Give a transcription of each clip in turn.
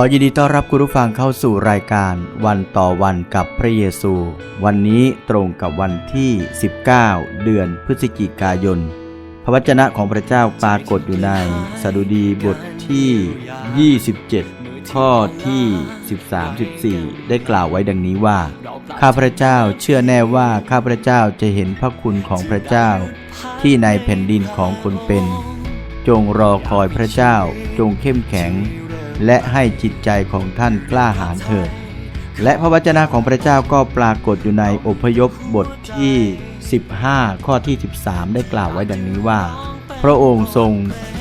ขอยินดีต้อนรับคุณผู้ฟังเข้าสู่รายการวันต่อวันกับพระเยซู วันนี้ตรงกับวันที่ 19 เดือนพฤศจิกายน พระวจนะของพระเจ้าปรากฏอยู่ในสดุดีบทที่ 27 ข้อที่ 13-14 ได้กล่าวไว้ดังนี้ว่า ข้าพระเจ้าเชื่อแน่ว่าข้าพระเจ้าจะเห็นพระคุณของพระเจ้า ที่ในแผ่นดินของคนเป็น จงรอคอยพระเจ้าจงเข้มแข็ง และให้จิตใจของท่านกล้าหาญเถิด และพระวจนะของพระเจ้าก็ปรากฏอยู่ในอพยพบทที่ 15 ข้อที่ 13 ได้กล่าวไว้ดังนี้ว่า พระองค์ทรง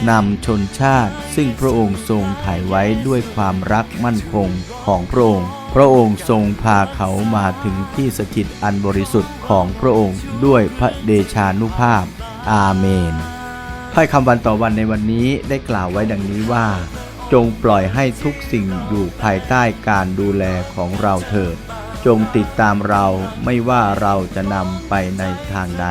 นำชนชาติ ซึ่งพระองค์ทรงถ่ายไว้ด้วยความรักมั่นคงของพระองค์พระองค์ทรงพาเขามาถึงที่สถิตอันบริสุทธิ์ของพระองค์ด้วยพระเดชานุภาพ อาเมนถ้อยคำวันต่อวันในวันนี้ได้กล่าวไว้ดังนี้ว่า จงปล่อยให้ทุกสิ่งอยู่ภายใต้การดูแลของเราเถิด จงติดตามเราไม่ว่าเราจะนำไปในทางใด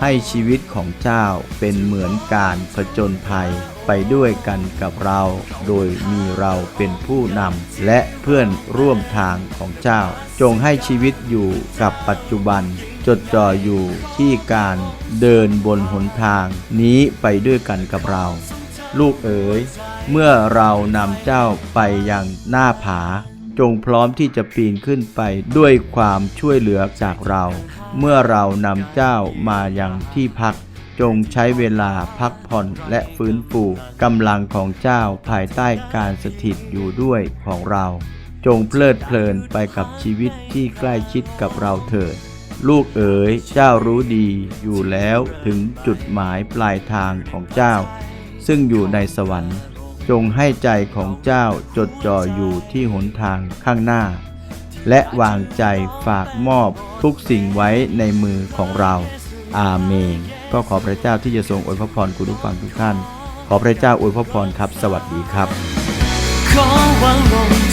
ให้ชีวิตของเจ้าเป็นเหมือนการผจญภัยไปด้วยกันกับเรา โดยมีเราเป็นผู้นำและเพื่อนร่วมทางของเจ้า จงให้ชีวิตอยู่กับปัจจุบัน จดจ่ออยู่ที่การเดินบนหนทางนี้ไปด้วยกันกับเรา ลูกเอ๋ย เมื่อเรานำเจ้าไปยังหน้าผา จงพร้อมที่จะปีนขึ้นไปด้วยความช่วยเหลือจากเรา เมื่อเรานำเจ้ามายังที่พัก จงใช้เวลาพักผ่อนและฟื้นฟูกำลังของเจ้าภายใต้การสถิตอยู่ด้วยของเรา จงเพลิดเพลินไปกับชีวิตที่ใกล้ชิดกับเราเถิดลูกเอ๋ยเจ้ารู้ดีอยู่แล้วถึงจุดหมายปลายทางของเจ้า ซึ่งอยู่ในสวรรค์ จงให้ใจของเจ้าจดจ่ออยู่ที่หนทางข้างหน้า และวางใจฝากมอบทุกสิ่งไว้ในมือของเรา อาเมน ก็ขอพระเจ้าที่จะทรงอวยพระพรคุณผู้ฟังทุกท่าน ขอพระเจ้าอวยพระพรครับ สวัสดีครับขอวางลง